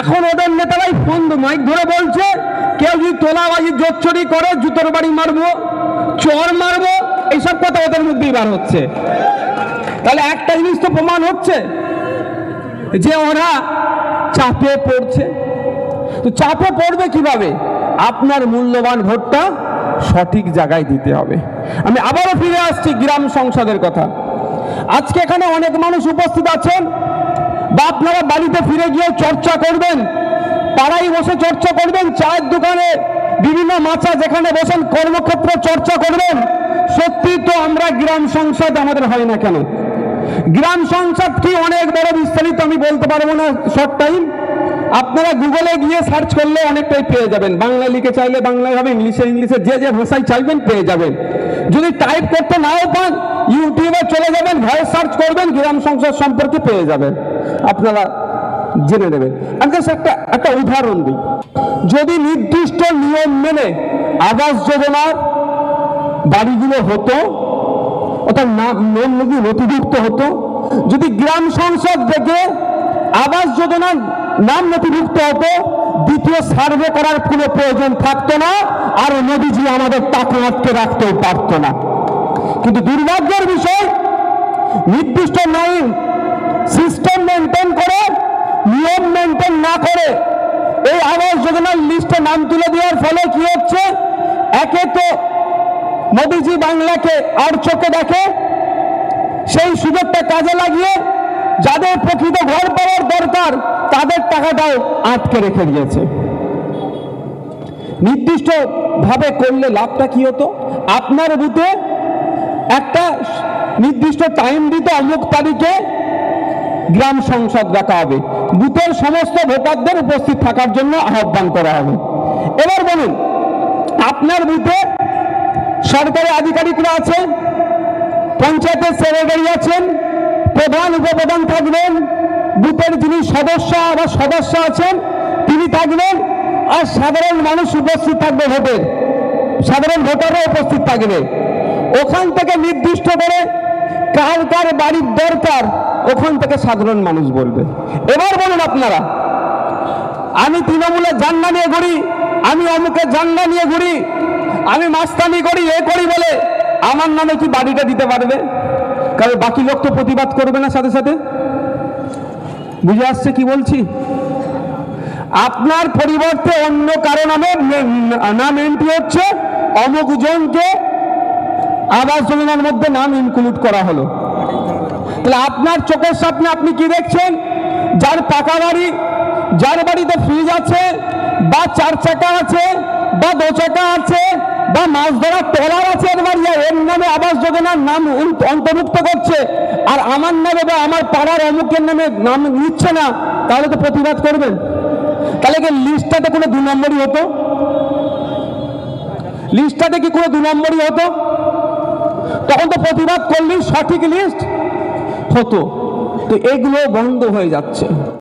এখন ওদের নেতারাই phone mic ধরে বলছে, কেউ যদি তোলাবাজি জোচ্চুরি করে, জুতোর বাড়ি মারবো, চর মারবো, এইসব কথা ওদের মধ্যেই বার হচ্ছে। তাহলে একটা জিনিস তো প্রমাণ হচ্ছে, যে ওরা চাপে পড়ছে। তো চাপে পড়বে কীভাবে? আপনার মূল্যবান ভোটটা সঠিক জায়গায় দিতে হবে। আমি আবারও ফিরে আসছি গ্রাম সংসদের কথা। আজকে এখানে অনেক মানুষ উপস্থিত আছেন। বা আপনারা বাড়িতে ফিরে গিয়ে চর্চা করবেন, পাড়ায় বসে চর্চা করবেন, চায়ের দোকানে বিভিন্ন মাচা যেখানে বসেন কর্মক্ষেত্র চর্চা করবেন, সত্যি তো আমরা গ্রাম সংসদ আমাদের হয় না কেন? গ্রাম সংসদ কি অনেক বড় বিস্তারিত আমি বলতে পারব না শর্ট টাইম আপনারা গুগলে গিয়ে সার্চ করলে অনেকটাই পেয়ে যাবেন। বাংলা লিখে চাইলে বাংলায় হবে, ইংলিশে ইংলিশে যে যে ভাষায় চাইবেন পেয়ে যাবেন। যদি টাইপ করতে নাও পান ইউটিউবে চলে যাবেন ভয়েস সার্চ করবেন, গ্রাম সংসদ সম্পর্কে পেয়ে যাবেন। আপনারা জেনে নেবেন। আমি একটা একটা উদাহরণ দিই। যদি নির্দিষ্ট নিয়ম মেনে আবাস যোজনার বাড়িগুলো হতো, অর্থাৎ নাম যদি নথিভুক্ত হতো, যদি গ্রাম সংসদ থেকে আবাস যোজনার নাম নথিভুক্ত হতো, দ্বিতীয় সার্ভে করার কোনো প্রয়োজন থাকতো না, আর মোদিজি আমাদের তাকে আটকে রাখতেও পারতো না। কিন্তু দুর্ভাগ্যের বিষয়, নির্দিষ্ট নাইন সিস্টেম মেনটেন করে, নিয়ম মেনটেন না করে, এই আবাস যোজনার লিস্টে নাম তুলে দেওয়ার ফলে কি হচ্ছে? একে তো মোদিজি বাংলাকে আর চোখে দেখে, সেই সুযোগটা কাজে লাগিয়ে যাদের প্রকৃত ঘর পাওয়ার দরকার, তাদের টাকাটাও আটকে রেখে দিয়েছে। নির্দিষ্ট ভাবে করলে লাভটা কি হতো? আপনার বুথে একটা নির্দিষ্ট টাইম দিতে অমুক তারিখে গ্রাম সংসদ ডাকা হবে। বুথের সমস্ত ভোটারদের উপস্থিত থাকার জন্য আহ্বান করা হবে। এবার বলুন, আপনার বুথে সরকারি আধিকারিকরা আছেন, পঞ্চায়েতের সেক্রেটারি আছেন প্রধান উপপ্রধান থাকবেন, বুথের যিনি সদস্য বা সদস্য আছেন, তিনি থাকবেন আর সাধারণ মানুষ উপস্থিত থাকবে ভোটের সাধারণ ভোটাররা উপস্থিত থাকবে। ওখান থেকে নির্দিষ্ট করে কার কার বাড়ির দরকার, ওখান থেকে সাধারণ মানুষ বলবে। এবার বলুন আপনারা, আমি তৃণমূলের জান্না নিয়ে ঘুরি, আমি অমুকের জান্না নিয়ে ঘুরি, আমি মাস্তানি করি, এ করি বলে আমার নামে কি বাড়িটা দিতে পারবে? কারণ বাকি লোক তো প্রতিবাদ করবে না সাথে সাথে। বুঝে আসছে কি বলছি? আপনার পরিবর্তে অন্য কারও নামে নাম এন্ট্রি হচ্ছে। অমুক জনকে আবাস যোজনার মধ্যে নাম ইনক্লুড করা হলো। তাহলে আপনার চোখের সামনে আপনি কি দেখছেন? যার পাকা বাড়ি, যার বাড়িতে ফ্রিজ আছে, বা চার চাকা আছে, বা দো চাকা আছে বা মাছ ধরার ট্রলার আছে এর বাড়ি এর নামে আবাস যোজনার নাম অন্তর্ভুক্ত করছে। আর আমার নামে বা আমার পাড়ার অমুকের নামে নাম নিচ্ছে না, তাহলে তো প্রতিবাদ করবেন তাহলে কি লিস্টটাতে কোনো দু নম্বরই হতো? লিস্টটাতে কি কোনো দু নম্বরই হতো? তখন তো প্রতিবাদ করলেই সঠিক লিস্ট হতো। তো এগুলো বন্ধ হয়ে যাচ্ছে।